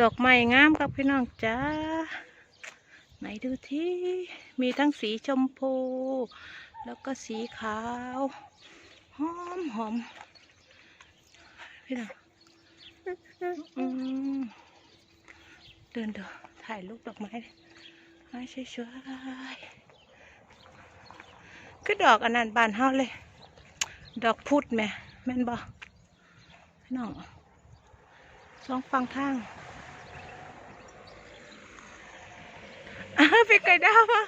ดอกไม้งามครับพี่น้องจ้าไหนดูที่มีทั้งสีชมพู แล้วก็สีขาวหอมหอมพี่น้องเดินเดินถ่ายรูปดอกไม้ให้สวยๆก็ดอกอันนั้นบานเฮาเลย ดอกพุดแหม่แม่นบ่พี่น้องสองฟังทาง อ้าวพี่ไก่ดาวมา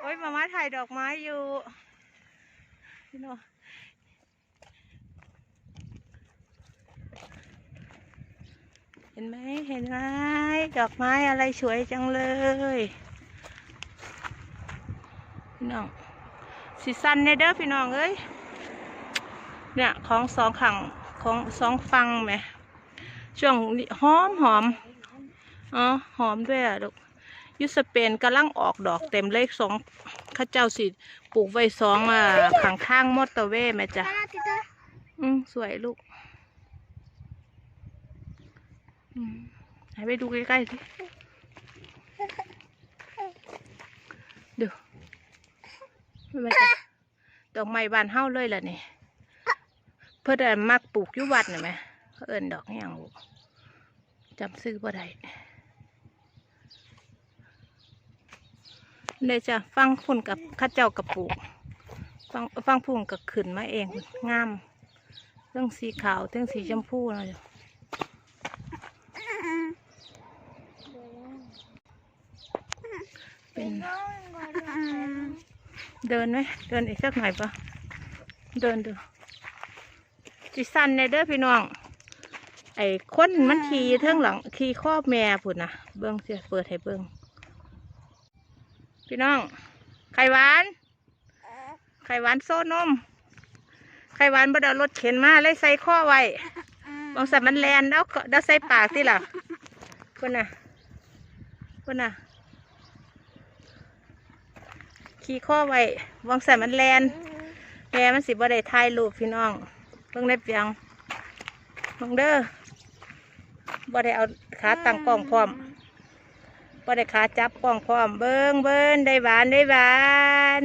โอ้ยมาม่าถ่ายดอกไม้อยู่พี่น้องเห็นไหมเห็นไหมดอกไม้อะไรสวยจังเลยพี่น้องสีสันเนี่ยเด้อพี่น้องเอ้ยเนี่ยของสองขังของสองฟังไหม ช่วงหอมหอมอ๋อหอมด้วยอะลูกยุสเปนกำลังออกดอกเต็มเลยสองข้าเจ้าสิปลูกไว้สองอะข้างข้างมอเตอร์เวย์แม่จ้ะอืมสวยลูกอืมให้ไปดูใกล้ๆสิดูแม่จ้ะดอกไม้บานเฮาเลยล่ะนี่ เพื่อนมักปลูกยุวัดน่ะไหม เขาเอินดอกอหย่างบุจำซื้อบ่ได้เลยจะฟังพุ่นกับข้าเจ้ากับปลูกฟังฟังพุ่นกับขึ้นมาเองงามเรื่องสีขาวเรื่องสีชมพูนะจ๊ะเป็นเดินไหมเดินอีกสักหน่อยปะเดินดูจิสันในเด้อพี่น้อง ไอ้คนมันขี่เทิงหลังขี่ครอบแม่พุ่นนะเบิ้งเสียเปิดให้เบิ้งพี่น้อง ไข่หวาน ไข่หวานโซ่นม ไข่หวานบไดเอารถเข็นมาเลยใส่ข้อไว้บางสัตว์มันแลนแล้วก็แล้วใส่ปากที่ล่ะพุ่นน่ะพุ่นน่ะขี่ข้อไว้วางสัตว์มันแลนแม่มันสิบ่ได้ถ่ายรูปพี่น้องเพิ่งได้เพียงเพิ่งเด้อ บ่ได้เอาขาตั้งกล้องพร้อมบ่ได้ขาจับกล้องพร้อม เบิ้งเบิ้งได้หวานได้หวาน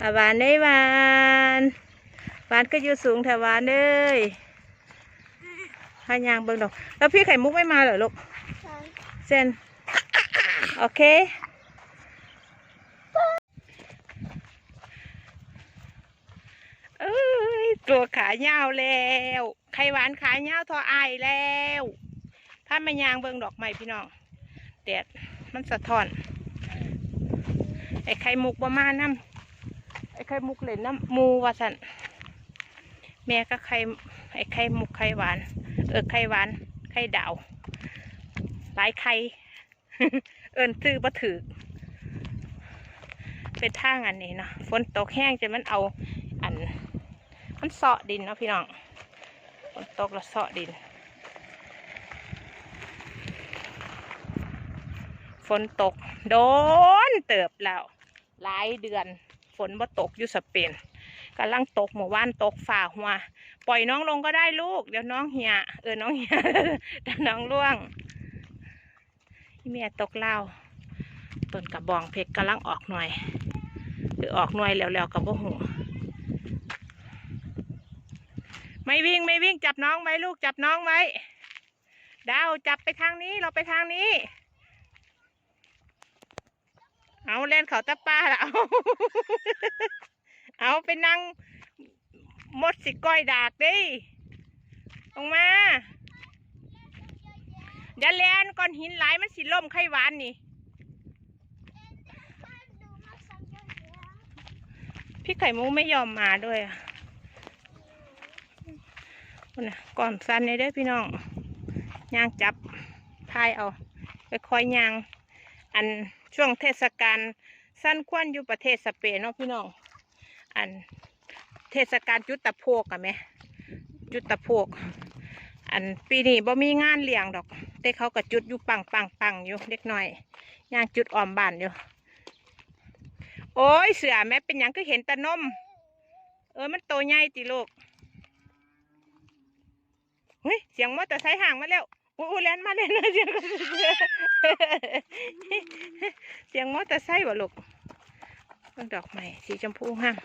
อะหวานได้หวานหวานก็อยู่สูงแถวหวานเลยพายางเบิ้งดอกแล้วพี่ไข่มุกไม่มาเหรอลูกเซนโอเคเอ้ยตัวขายาวแล้ว ไข่หวานขายาทออายแล้วถ้ามายางเบิงดอกไม้พี่น้องแดดมันสะท้อนไอ้ไข่มุกประมาณน้ำไอ้ไข่มุกเล่นน้ำมูว่าสันแม่ก็ไข่ไอ้ไข่มุกไข่หวาน เออไข่หวานไข่ดาวหลายไข่เอินซื้อบ่ถือเป็นท่างอันนี้เนาะฝนตกแห้งจนมันเอาอัน มันเสาะดินเนาะพี่น้อง ฝนตกแล้วเสาะดิน ฝนตก โดนเติบแล้ว หลายเดือน ฝนบ่ตกอยู่สเปนกำลังตกหมู่บ้านตกฝ่าหัว ปล่อยน้องลงก็ได้ลูก เดี๋ยวน้องเหียเออ น้องเหียเดี๋ยวน้องล่วงเมียตกเล่าต้นกระบองเพชรกำลังออกหน่อย หรือออกหน่วยแล้วๆกับบ่หู ไม่วิ่งไม่วิ่งจับน้องไว้ลูกจับน้องไว้ดาวจับไปทางนี้เราไปทางนี้ เอาเล่นเขาตะป้าละเอาเอาไปนั่งมดสิก้อยดากดิลงมาอย่าแลนก้อนหินไหลายมันสิล่มไข่หวานนี่ พี่ไข่มุกไม่ยอมมาด้วยอะ นะก่อนสั้นนี่เด้อพี่น้องย่างจับพายเอา ไปคอยย่าง อันช่วงเทศกาลสั้นควนอยู่ประเทศสเปนเนาะพี่น้อง อันเทศกาลจุดตะโพกอะไหมจุดตะโพก อันปีนี้บ่มีงานเลี้ยงดอก แต่เขาก็จุดอยู่ปังปังปังอยู่เล็กน้อยย่างจุดออมบ้านอยู่ โอ้ยเสือแม่เป็นหยังก็เห็นต่นม เออมันโตใหญ่ติลูก เฮ้ยเสียงมอเตอร์ไซค์ห่างมาแล้วอู้อู้แลนมาเลยนะเสียงเสียงมอเตอร์ไซค์วะลูกเบิ่งดอกไม้สีชมพูห้าง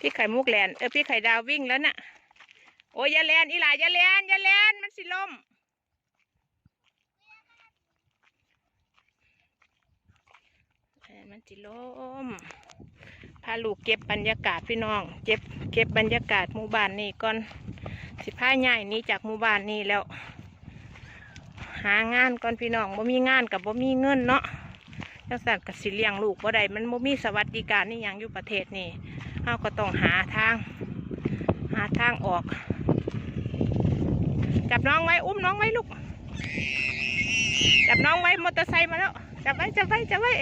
พี่ไข่มุกแลนเออพี่ไข่ดาววิ่งแล้วน่ะโอ้ยอย่าแลนอีหลาอย่าแลนอย่าแลนมันสิล่มเอ้ยมันสิลมพาลูกเก็บบรรยากาศพี่น้อง เก็บเก็บบรรยากาศหมู่บ้านนี่ก่อน สิพาใหญ่หนี้จากหมู่บ้านนี่แล้ว หางานก่อนพี่น้องบ่มีงานกับบ่มีเงินเนาะจังสันกับสิเลี้ยงลูกบ่ได้มันบ่มีสวัสดิการนี่ยังอยู่ประเทศนี่เฮาก็ต้องหาทาง หาทางออก จับน้องไว้อุ้มน้องไว้ลูก จับน้องไว้มอเตอร์ไซค์มาแล้ว จับไว้จับไว้จับไว้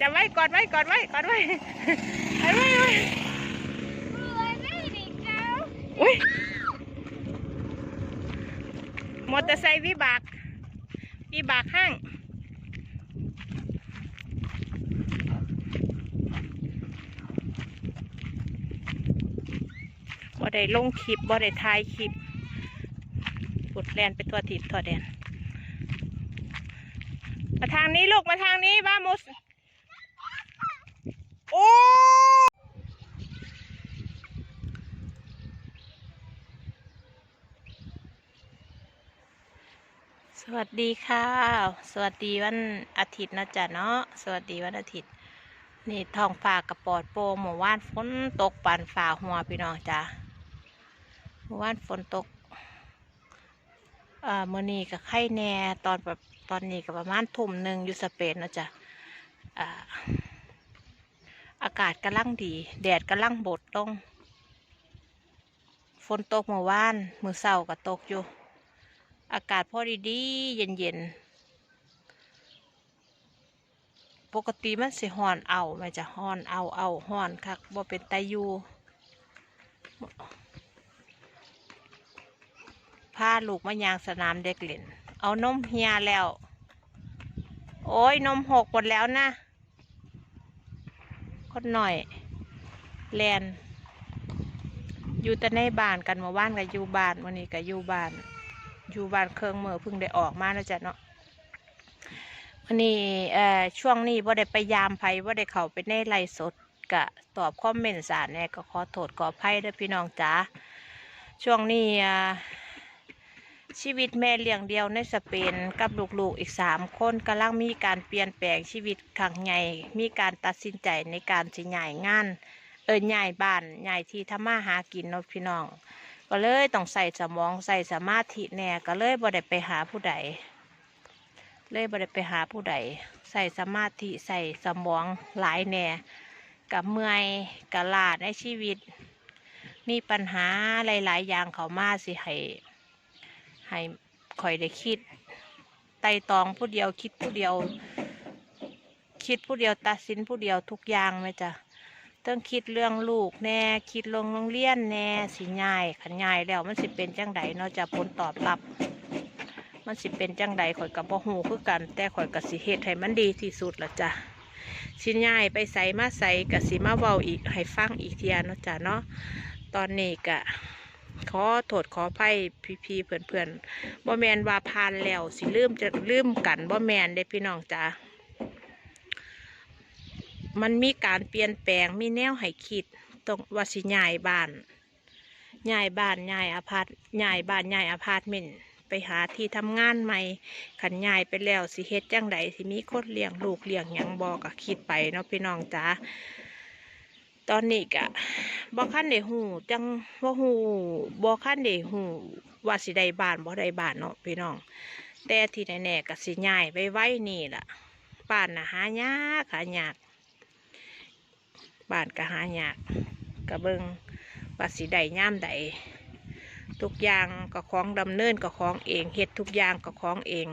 จับไว้กอดไว้กอดไว้กอดไว้ไว้ไว้ไว้อุ้ย มอเตอร์ไซค์วิบาก วิบากห้าง บ่ได้ลงคลิป บ่ได้ถ่ายคลิปปุดแลนไปตัวทิพตัวแดน มาทางนี้ลูก มาทางนี้บ้ามุสโอ้ สวัสดีค่ะ สวัสดีวันอาทิตย์นะจ๊ะเนาะ สวัสดีวันอาทิตย์ นี่ท้องฟ้ากระปอดโปงหมู่ว่านฝนตกปานฝ่าหัวพี่น้องจ้ะเมื่อวานฝนตก เอ่ามื่อนี้ก็ไข่แน่ตอนแบบตอนนี้ก็ประมาณทุ่มหนึ่งอยู่สเปนนะจ๊ะอ่าอากาศกำลังดี แดดกำลังบดลง ฝนตกเมื่อวาน มือเศร้าก็ตกอยู่ อากาศพอดีๆ เย็นๆ ปกติมันสิฮ้อนเอาแม่จะฮ้อนเอาเอาฮ้อนคักบ่เป็นตยูพาลูกมายางสนามเด็กเล่น เอานมเฮียแล้ว โอ้ยนมหกหมดแล้วนะคนหน่อยแลนอยู่แต่ในบ้านกันมื่อวานกับอยู่บ้านวันนี้กับอยู่บ้าน อยู่บ้านเครื่องเมื่อเพิ่งได้ออกมาแล้วจ้ะเนาะวันนี้เอ่อช่วงนี้ว่าได้ไปยามไผว่าได้เข้าไปในไลฟ์สดกะตอบคอมเมนต์สารเนี่ยก็ขอโทษขออภัยด้อพี่น้องจ๋าช่วงนี้อ่าชีวิตแม่เลี้ยงเดียวในสเปนกับลูกๆอีกสามคนกำลังมีการเปลี่ยนแปลงชีวิตครั้งใหญ่มีการตัดสินใจในการสิย้ายงาน เออย้ายบ้านย้ายที่ทำมาหากินเนาะพี่น้อง ก็เลยต้องใส่สมองใส่สมาธิแน่ก็เลยบ่ได้ไปหาผู้ใด เลยบ่ได้ไปหาผู้ใด ใส่สมาธิใส่สมองหลายแน่กับเมื่อยกับลาดในชีวิต มีปัญหาหลาย ๆ อย่างเขามาสิให้ให้คอยได้คิด ไต่ตองผู้เดียวคิดผู้เดียว คิดผู้เดียวตัดสินผู้เดียวทุกอย่างไหมจ๊ะ ต้องคิดเรื่องลูกแน่ คิดลงโรงเรียนแน่สิง่ายขันง่ายแล้วมันสิเป็นจังใดเนาะจะผลตอบรับ มันสิเป็นจังใดข่อยกับบ่หูคือกัน แต่ข่อยกับสิเฮ็ดให้มันดีที่สุดละจ้ะสิง่ายไปใส่มาใส่กับสิมาเว้าอีกให้ฟังอีกเทียเนาะจ้ะเนาะตอนนี้กะขอโทษขออภัยพี่ๆเพื่อนบ่แมนว่าผ่านแล้วสิลืมจะลืมกันบ่แมนเด้พี่น้องจ้า มันมีการเปลี่ยนแปลงมีแนวให้คิดตรงว่าสิย้ายบ้านย้ายบ้านย้ายอาพาร์ตย้ายบ้านย้ายอาพาร์ตเมนต์ไปหาที่ทำงานใหม่ขันย้ายไปแล้วสิเฮ็ดจังใดสิมีคนเลี้ยงลูกเลี้ยงยังบอกก็คิดไปเนาะพี่น้องจ้าตอนนี้กะบ่คันได้หูจังบ่าหูบ่คันได้หูว่าสิได้บ้านบ่ได้บ้านเนาะพี่น้อง แต่ที่แน่ๆก็สิย้ายไปไว้นี่ล่ะบ้านนะหายากหายาก บ้านก็หายากก็เบิงว่าสิได้ย่ามใดทุกอย่างก็ของดำเนินก็ของเองเฮ็ดทุกอย่างก็ของเอง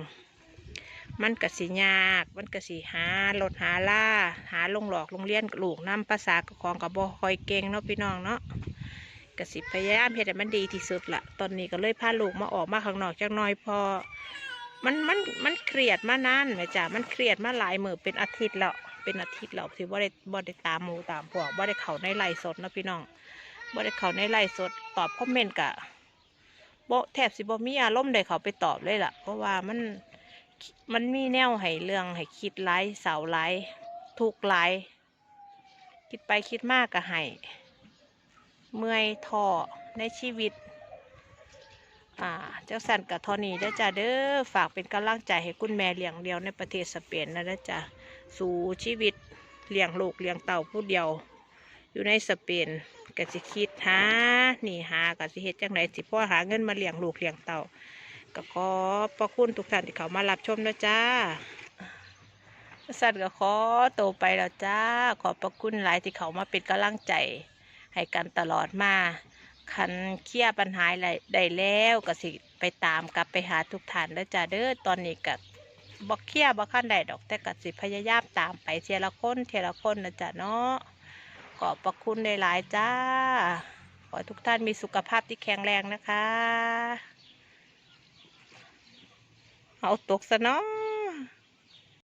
มันก็สิยาก มันก็สิหารถหาล่าหาลงหลอกโรงเรียนลูกน้ำภาษากับของกับบ่คอยเก่งเนาะพี่น้องเนาะก็สิพยายามเฮ็ดให้มันดีที่สุดละตอนนี้ก็เลยพาลูกมาออกมาข้างนอกจักหน่อยพอมันมันมันเครียดมานานแม่จ้ะมันเครียดมาหลายมือเป็นอาทิตย์แล้ว เป็นอาทิตย์แล้วที่บ่ได้บ่ได้ตามหมูตามพวกบ่ได้เข้าในไลฟ์สดนะพี่น้องบ่ได้เข้าในไลฟ์สดตอบคอมเมนต์กะบ่แทบสิบ่มีอารมณ์ได้เขาไปตอบเลยล่ะ เพราะว่ามันมันมีแนวให้เรื่องให้คิดหลายเสาหลายทุกข์หลายคิดไปคิดมากก็ให้เมื่อยท้อในชีวิตอ่าเจ้าสันกับทอนี่ด้จ้าเด้อฝากเป็นกำลังใจให้คุณแม่เลี้ยงเดียวในประเทศสเปนนะด้จ้า สู่ชีวิตเลี้ยงลูกเลี้ยงเต่าผู้เดียว อยู่ในสเปนกสิคิดหานี่หากสิเฮ็ดจังไดสิพ่อหาเงินมาเลี้ยงลูกเลี้ยงเต่าก็ขอประคุณทุกท่านที่เขามารับชมนะจ้าสันก็ขอโตไปแล้วจ้า ขอบพระคุณหลายที่เขามาเป็นกำลังใจ ให้กันตลอดมาคันเคลียร์ปัญหาไได้แล้วก็สิไปตามกลับไปหาทุกท่านแล้วจ้าเด้อตอนนี้ก็บ อกเคลียร์บ่ขั้นใดดอกแต่ก็สิพยายามตามไปเทียละคนเทียละคนนะจ๊ะเนาะขอบประคุณหลายๆจ้า ขอทุกท่านมีสุขภาพที่แข็งแรงนะคะ เอาตกซะเนาะ